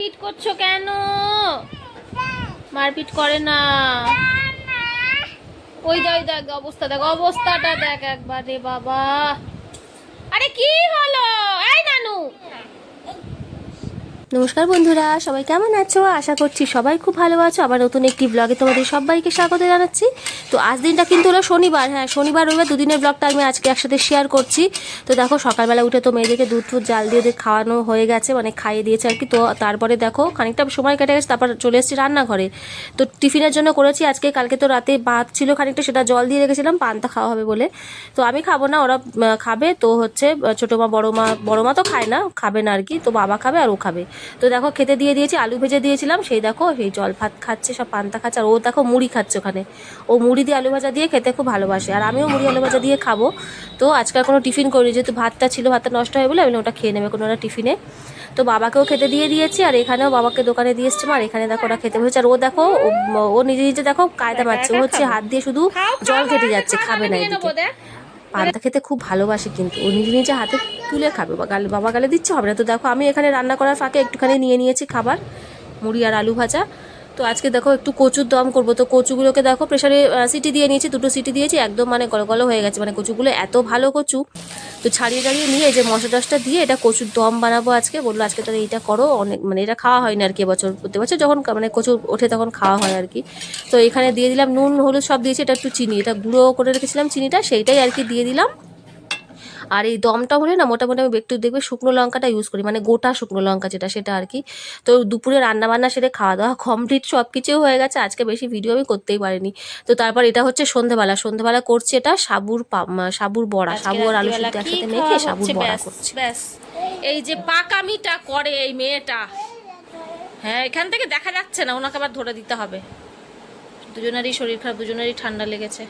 মারপিট করছ কেন? মারপিট করে না। ওই দেখ দেখ, অবস্থা দেখ, অবস্থাটা দেখ একবার রে বাবা। আরে কি হলো? এই নানু। নমস্কার বন্ধুরা, সবাই কেমন আছো? আশা করছি সবাই খুব ভালো আছো। আবার নতুন একটি ব্লগে তোমাদের সবাইকে স্বাগত জানাচ্ছি। তো আজ দিনটা কিন্তু হলো শনিবার হ্যাঁ শনিবার রবিবার দুদিনের ব্লগটা আমি আজকে একসাথে শেয়ার করছি। তো দেখো, সকালবেলা উঠে তো মেয়েদেরকে দুধ টুধ জাল দিয়ে ওদের খাওয়ানো হয়ে গেছে মানে খাইয়ে দিয়েছে আর কি। তো তারপরে দেখো, খানিকটা সময় কেটে গেছে, তারপর চলে এসেছি রান্নাঘরে। তো টিফিনের জন্য করেছি আজকে, কালকে তো রাতে ভাত ছিল খানিকটা, সেটা জল দিয়ে রেখেছিলাম, পান্তা খাওয়া হবে বলে। তো আমি খাব না, ওরা খাবে, তো হচ্ছে ছোটো মা, বড়ো মা বড়ো মা তো খায় না, খাবে না আর কি, তো বাবা খাবে আর ও খাবে। তো দেখো খেতে দিয়ে দিয়েছি আলু ভেজে দিয়েছিলাম সেই দেখো সেই জল ভাত খাচ্ছে সব পান্তা খাচ্ছে আর ও দেখো মুড়ি খাচ্ছে ওখানে। ও মুড়ি দিয়ে আলু ভাজা দিয়ে খেতে খুব ভালোবাসে আর আমিও মুড়ি আলু ভাজা দিয়ে খাব। তো আজকাল কোনো টিফিন করিনি যেহেতু ভাতটা ছিল ভাতটা নষ্ট হয়ে বলে আমি ওটা খেয়ে নেবে কোনো একটা টিফিনে। তো বাবাকেও খেতে দিয়ে দিয়েছি আর এখানেও বাবাকে দোকানে দিয়ে এসছে আর এখানে দেখো ওরা খেতে বসেছে আর ও দেখো ও- নিজে নিজে দেখো কায়দা মারছে ও হচ্ছে হাত দিয়ে শুধু জল খেতে যাচ্ছে খাবে না এদিকে। পান্তা খেতে খুব ভালোবাসে কিন্তু। ও নিজে নিজে হাতে তুলে খাবে। গালে, বাবা গালে দিচ্ছে, হবে না। তো দেখো, আমি এখানে রান্না করার ফাঁকে একটুখানি নিয়ে নিয়েছি খাবার, মুড়ি আর আলু ভাজা। তো আজকে দেখো একটু কচুর দম করব। তো কচুগুলোকে দেখো প্রেশারে সিটি দিয়ে নিয়েছি, দুটো সিটি দিয়েছি, একদম মানে গল গল হয়ে গেছে। মানে কচুগুলো এত ভালো কচু। তো ছাড়িয়ে ছাড়িয়ে নিয়ে যে মশলা টসটা দিয়ে এটা কচুর দম বানাবো আজকে। বলল, আজকে তাহলে এইটা করো। অনেক মানে এটা খাওয়া হয় না আর কি এবছর প্রতি বছর যখন মানে কচু ওঠে তখন খাওয়া হয় আর কি। তো এখানে দিয়ে দিলাম, নুন, হলুদ সব দিয়েছি, এটা একটু চিনি, এটা গুঁড়ো করে রেখেছিলাম চিনিটা, সেইটাই আর কি দিয়ে দিলাম। আর এই দমটা হলে না মোটামুটি আমি একটু দেখবে শুকনো লঙ্কাটা ইউজ করি মানে গোটা শুকনো লঙ্কা যেটা সেটা আর কি। তো দুপুরে রান্না বান্না সেরে খাওয়া দাওয়া কমপ্লিট সব কিছু হয়ে গেছে আজকে বেশি ভিডিও আমি করতেই পারিনি। তো তারপর এটা হচ্ছে সন্ধেবেলা সন্ধেবেলা করছি এটা সাবুর সাবুর বড়া সাবু আর আলু সিদ্ধ একসাথে মেখে সাবুর বড়া করছি। ব্যাস। এই যে পাকামিটা করে এই মেয়েটা। হ্যাঁ এখান থেকে দেখা যাচ্ছে না ওনাকে আবার ধরে দিতে হবে। দুজনেরই শরীর খারাপ দুজনেরই ঠান্ডা লেগেছে।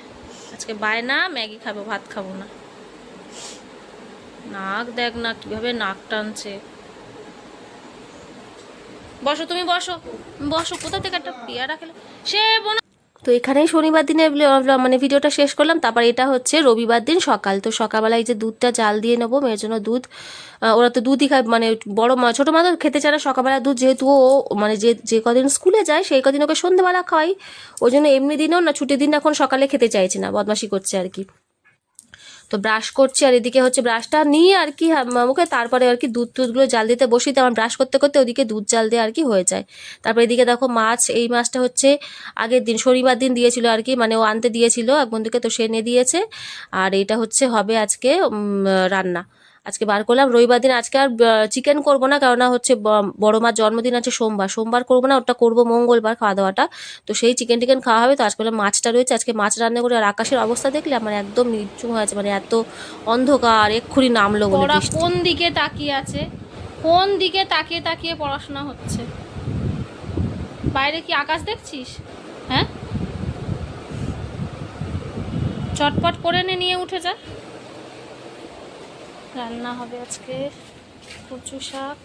আজকে বায়না ম্যাগি খাব ভাত খাব না। নাক দেখ না, কীভাবে নাক টানছে। বসো, তুমি বসো বসো, কোথা থেকে একটা পেয়ারা খেলে? সে তো এখানেই শনিবার দিনে মানে ভিডিওটা শেষ করলাম, তারপর এটা হচ্ছে রবিবার দিন সকাল। তো সকালবেলায় যে দুধটা জাল দিয়ে নেব, মেয়ের জন্য দুধ ওরা তো দুধই খায় মানে বড় মা, ছোটো মা তো খেতে চায় না, সকালবেলা দুধ যেহেতু ও মানে যে যে কদিন স্কুলে যায়, সেই কদিন ওকে সন্ধ্যেবেলা খাওয়াই। ওই জন্য এমনি দিনেও না, ছুটির দিন এখন সকালে খেতে চাইছে না, বদমাশি করছে আর কি। তো ব্রাশ করছি আর এদিকে হচ্ছে ব্রাশটা নিয়ে আর কি হা- মুখে তারপরে আর কি দুধ টুধগুলো জাল দিতে বসি, তো আমার ব্রাশ করতে করতে ওদিকে দুধ জাল দিয়ে আর কি হয়ে যায়। তারপর এদিকে দেখো মাছ, এই মাছটা হচ্ছে আগের দিন শনিবার দিন দিয়েছিল আর কি মানে ও আনতে দিয়েছিল, এক বন্ধুকে তো সে এনে দিয়েছে। আর এটা হচ্ছে হবে আজকে রান্না। আজকে বার করলাম। রবিবার দিন আজকে আর চিকেন করব না কেননা হচ্ছে বড় মার জন্মদিন আছে সোমবার। সোমবার করব না ওটা করব মঙ্গলবার খাওয়া দাওয়াটা তো সেই চিকেন টিকেন খাওয়া হবে। তো আজকে মাছটা রয়েছে। আজকে মাছ রান্না করে আর আকাশের অবস্থা দেখলে আমার একদম নির্চুম হয়েছে মানে এত অন্ধকার এক্ষুনি নামলো বলে কোন দিকে তাকিয়ে আছে? কোন দিকে তাকিয়ে তাকিয়ে পড়াশোনা হচ্ছে? বাইরে কি আকাশ দেখছিস? হ্যাঁ? চটপট করে নে নিয়ে উঠে যা। রান্না হবে আজকে কচু শাক।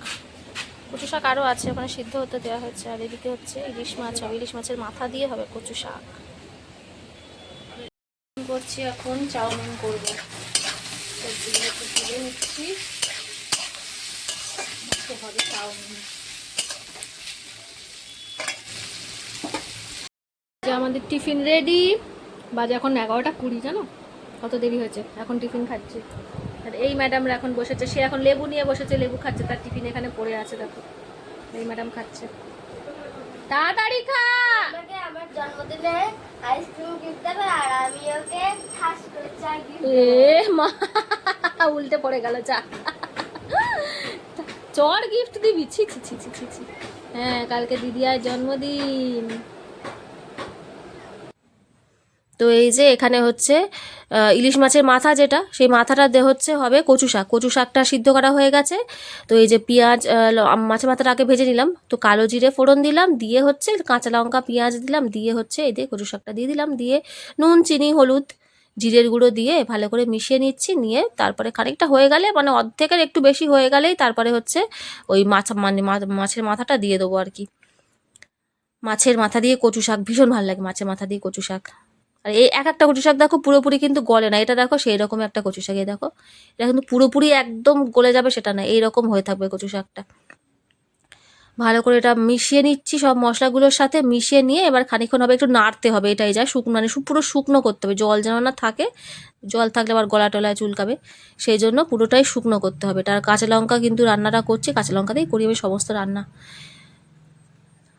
কচু শাক আরও আছে, ওখানে সিদ্ধ হতে দেওয়া হয়েছে। আর এদিকে হচ্ছে ইলিশ মাছ হবে। ইলিশ মাছের মাথা দিয়ে হবে কচু শাক। করছি এখন চাউমিন করব। নিচ্ছি। আমাদের টিফিন রেডি। বাজে এখন এগারোটা কুড়ি, জানো? কত দেরি হয়েছে? এখন টিফিন খাচ্ছি। আর এই ম্যাডামরা এখন বসেছে সে এখন লেবু নিয়ে বসেছে লেবু খাচ্ছে তার টিফিন এখানে পড়ে আছে দেখো। এই ম্যাডাম খাচ্ছে। তাড়াতাড়ি খা! আমাকে আমার জন্মদিনে আইসক্রিম গিফট দেবে আর আমি ওকে ঠাস করে চা গিফট এ মা উল্টে পড়ে গেল চা। চর গিফট দিবি ছি ছি ছি ছি ছি ছি। হ্যাঁ কালকে দিদি আর জন্মদিন। তো এই যে এখানে হচ্ছে ইলিশ মাছের মাথা যেটা, সেই মাথাটা দে হচ্ছে হবে কচু শাক। কচু শাকটা সিদ্ধ করা হয়ে গেছে। তো এই যে পেঁয়াজ মাছের মাথাটা আগে ভেজে নিলাম। তো কালো জিরে ফোড়ন দিলাম, দিয়ে হচ্ছে কাঁচা লঙ্কা, পেঁয়াজ দিলাম, দিয়ে হচ্ছে এই দিয়ে কচু শাকটা দিয়ে দিলাম। দিয়ে নুন, চিনি, হলুদ, জিরের গুঁড়ো দিয়ে ভালো করে মিশিয়ে নিচ্ছি। নিয়ে তারপরে খানিকটা হয়ে গেলে মানে অর্ধেকের একটু বেশি হয়ে গেলেই তারপরে হচ্ছে ওই মাছ মানে মাছের মাথাটা দিয়ে দেবো আর কি। মাছের মাথা দিয়ে কচু শাক, ভীষণ ভালো লাগে মাছের মাথা দিয়ে কচু শাক। আর এই এক একটা কচু শাক দেখো পুরোপুরি কিন্তু গলে না। এটা দেখো সেই রকম একটা কচু শাক দেখো। এটা কিন্তু পুরোপুরি একদম গলে যাবে সেটা না, এইরকম হয়ে থাকবে কচু শাকটা ভালো করে এটা মিশিয়ে নিচ্ছি সব মশলাগুলোর সাথে, মিশিয়ে নিয়ে এবার খানিক্ষণ হবে একটু নাড়তে হবে এটাই যা শুকনো মানে পুরো শুকনো করতে হবে। জল যেন না থাকে, জল থাকলে আবার গলা টলায় চুলকাবে, সেই জন্য পুরোটাই শুকনো করতে হবে। তার কাঁচা লঙ্কা কিন্তু রান্নাটা করছি, কাঁচা লঙ্কাতেই করি আমি সমস্ত রান্না।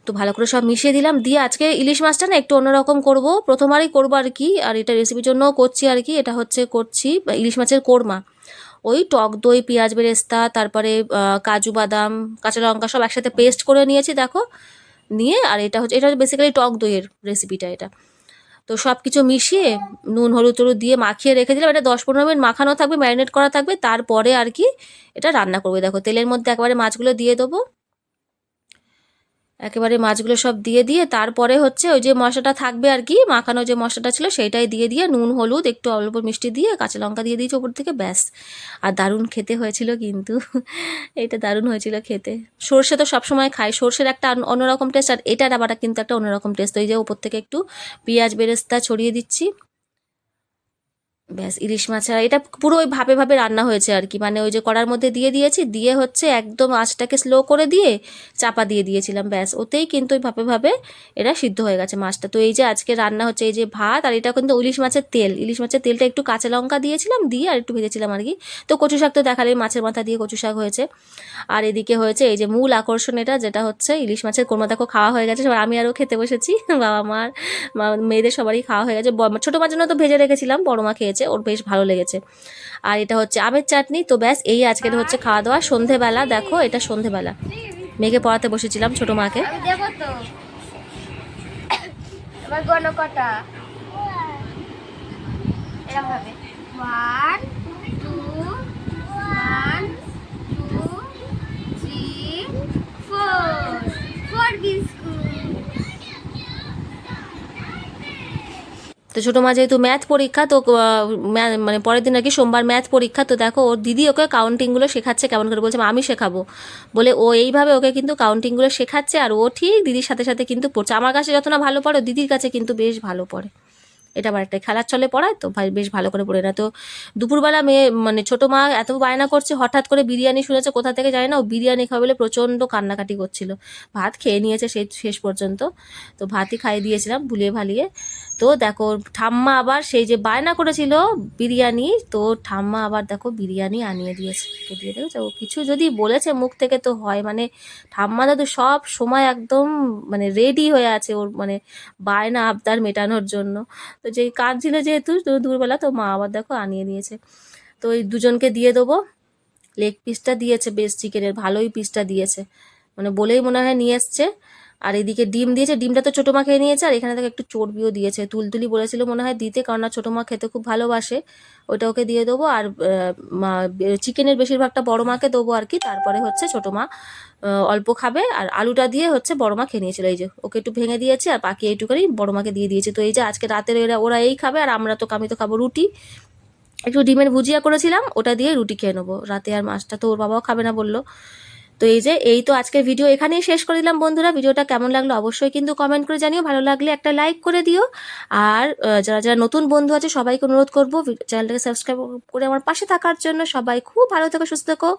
তো ভালো করে সব মিশিয়ে দিলাম। দিয়ে আজকে ইলিশ মাছটা না একটু অন্যরকম করব। প্রথমবারই করব আর কি, আর এটা রেসিপির জন্যও করছি আর কি। এটা হচ্ছে করছি ইলিশ মাছের কোরমা। ওই টক দই, পেঁয়াজ বেরেস্তা, তারপরে কাজু বাদাম, কাঁচা লঙ্কা সব একসাথে পেস্ট করে নিয়েছি, দেখো। নিয়ে, আর এটা হচ্ছে, এটা বেসিক্যালি টক দইয়ের রেসিপিটা এটা। তো সব কিছু মিশিয়ে নুন, হলুদ টলুদ দিয়ে মাখিয়ে রেখে দিলাম। এটা দশ পনেরো মিনিট মাখানো থাকবে, ম্যারিনেট করা থাকবে। তারপরে আর কি এটা রান্না করবে। দেখো, তেলের মধ্যে একবারে মাছগুলো দিয়ে দেবো। একেবারে মাছগুলো সব দিয়ে দিয়ে তারপরে হচ্ছে ওই যে মশলাটা থাকবে আর কি, মাখানো যে মশলাটা ছিল সেইটাই দিয়ে দিয়ে নুন, হলুদ, একটু অল্প মিষ্টি দিয়ে কাঁচা লঙ্কা দিয়ে দিয়েছি ওপর থেকে, ব্যাস। আর দারুণ খেতে হয়েছিল কিন্তু, এটা দারুণ হয়েছিল খেতে। সর্ষে তো সবসময় খাই, সর্ষের একটা অন্য- অন্যরকম টেস্ট আর এটার আবার কিন্তু একটা অন্যরকম টেস্ট ওই যে ওপর থেকে একটু পেঁয়াজ বেরেস্তা ছড়িয়ে দিচ্ছি ব্যাস, ইলিশ মাছ আর এটা পুরো ওই ভাবে ভাবে রান্না হয়েছে আর কি। মানে ওই যে কড়ার মধ্যে দিয়ে দিয়েছি, দিয়ে হচ্ছে একদম আঁচটাকে স্লো করে দিয়ে চাপা দিয়ে দিয়েছিলাম, ব্যাস। ওতেই কিন্তু ওই ভাবে ভাবে এটা সিদ্ধ হয়ে গেছে মাছটা। তো এই যে আজকে রান্না হচ্ছে এই যে ভাত, আর এটা কিন্তু ইলিশ মাছের তেল। ইলিশ মাছের তেলটা একটু কাঁচা লঙ্কা দিয়েছিলাম, দিয়ে আর একটু ভেজেছিলাম আর কি। তো কচু শাক তো দেখালে মাছের মাথা দিয়ে কচু শাক হয়েছে। আর এদিকে হয়েছে এই যে মূল আকর্ষণ এটা, যেটা হচ্ছে ইলিশ মাছের কোরমা দেখো খাওয়া হয়ে গেছে। সবার আমি আরও খেতে বসেছি, বাবা মার মেয়েদের সবারই খাওয়া হয়ে গেছে। ছোটো মার জন্য তো ভেজে রেখেছিলাম, বড় মা খেয়েছে ওর বেশ ভালো লেগেছে। আর এটা হচ্ছে আমের চাটনি, তো ব্যাস, এই আজকের হচ্ছে খাওয়া দাওয়া সন্ধেবেলা, দেখো, এটা সন্ধেবেলা। মেয়েকে পড়াতে বসেছিলাম ছোট মাকে। আমি দেবো তো। এবার গণ কটা। এরকম হবে। One two one two three তো ছোটো মা যেহেতু ম্যাথ পরীক্ষা, তো মানে পরের দিন আর কি সোমবার ম্যাথ পরীক্ষা, তো দেখো ওর দিদি ওকে কাউন্টিংগুলো শেখাচ্ছে, কেমন করে বলছে, আমি শেখাবো। বলে ও এইভাবে ওকে কিন্তু কাউন্টিংগুলো শেখাচ্ছে, আর ও ঠিক দিদির সাথে সাথে কিন্তু পড়ছে। আমার কাছে যত না ভালো পড়ে, দিদির কাছে কিন্তু বেশ ভালো পড়ে। এটা আবার একটা খেলার চলে পড়ায়, তো ভাই বেশ ভালো করে পড়ে। না তো দুপুরবেলা মেয়ে মানে ছোটো মা এত বায়না করছে, হঠাৎ করে বিরিয়ানি শুনেছে, কোথা থেকে যায় না, ও বিরিয়ানি খাবে বলে প্রচণ্ড কান্নাকাটি করছিল। ভাত খেয়ে নিয়েছে সেই শেষ পর্যন্ত। তো ভাতই খাইয়ে দিয়েছিলাম ভুলিয়ে ভালিয়ে। তো দেখো, ঠাম্মা আবার সেই যে বায়না করেছিল বিরিয়ানি, তো ঠাম্মা আবার দেখো বিরিয়ানি আনিয়ে দিয়েছে। দিয়ে দেখেছ ও কিছু যদি বলেছে মুখ থেকে তো হয় মানে ঠাম্মা দাদু সব সময় একদম মানে রেডি হয়ে আছে ওর মানে বায়না আবদার মেটানোর জন্য। তো যেই কাজ ছিল যেহেতু দুপুরবেলা তো মা আবার দেখো আনিয়ে দিয়েছে। তো ওই দুজনকে দিয়ে দেবো। লেগ পিসটা দিয়েছে, বেশ চিকেনের, ভালোই পিসটা দিয়েছে। মানে বলেই মনে হয় নিয়ে এসছে। আর এদিকে ডিম দিয়েছে, ডিমটা তো ছোটো মা খেয়ে নিয়েছে, আর এখানে তাকে একটু চর্বিও দিয়েছে। তুলতুলি বলেছিল মনে হয় দিতে, কারণ না ছোটো মা খেতে খুব ভালোবাসে। ওটা ওকে দিয়ে দেবো, আর মা চিকেনের বেশিরভাগটা বড় মাকে দেবো আর কি, তারপরে হচ্ছে ছোটো মা অল্প খাবে। আর আলুটা দিয়ে হচ্ছে বড় মা খেয়ে নিয়েছিল, এই যে, ওকে একটু ভেঙে দিয়েছে, আর বাকি এইটুকুনি বড় মাকে দিয়ে দিয়েছে। তো এই যে আজকে রাতের এরা ওরা এই খাবে, আর আমরা তো আমি তো খাব রুটি। একটু ডিমের ভুজিয়া করেছিলাম, ওটা দিয়ে রুটি খেয়ে নেব। রাতে আর মাছটা তো ওর বাবাও খাবে না বলল। তো এই যে, এই তো আজকের ভিডিও এখানেই শেষ করে দিলাম বন্ধুরা। ভিডিওটা কেমন লাগল অবশ্যই কিন্তু কমেন্ট করে জানিও। ভালো লাগলে একটা লাইক করে দিও। আর যারা যারা নতুন বন্ধু আছে, সবাইকে অনুরোধ করব চ্যানেলটাকে সাবস্ক্রাইব করে আমার পাশে থাকার জন্য সবাই খুব ভালো থেকো, সুস্থ থেকো।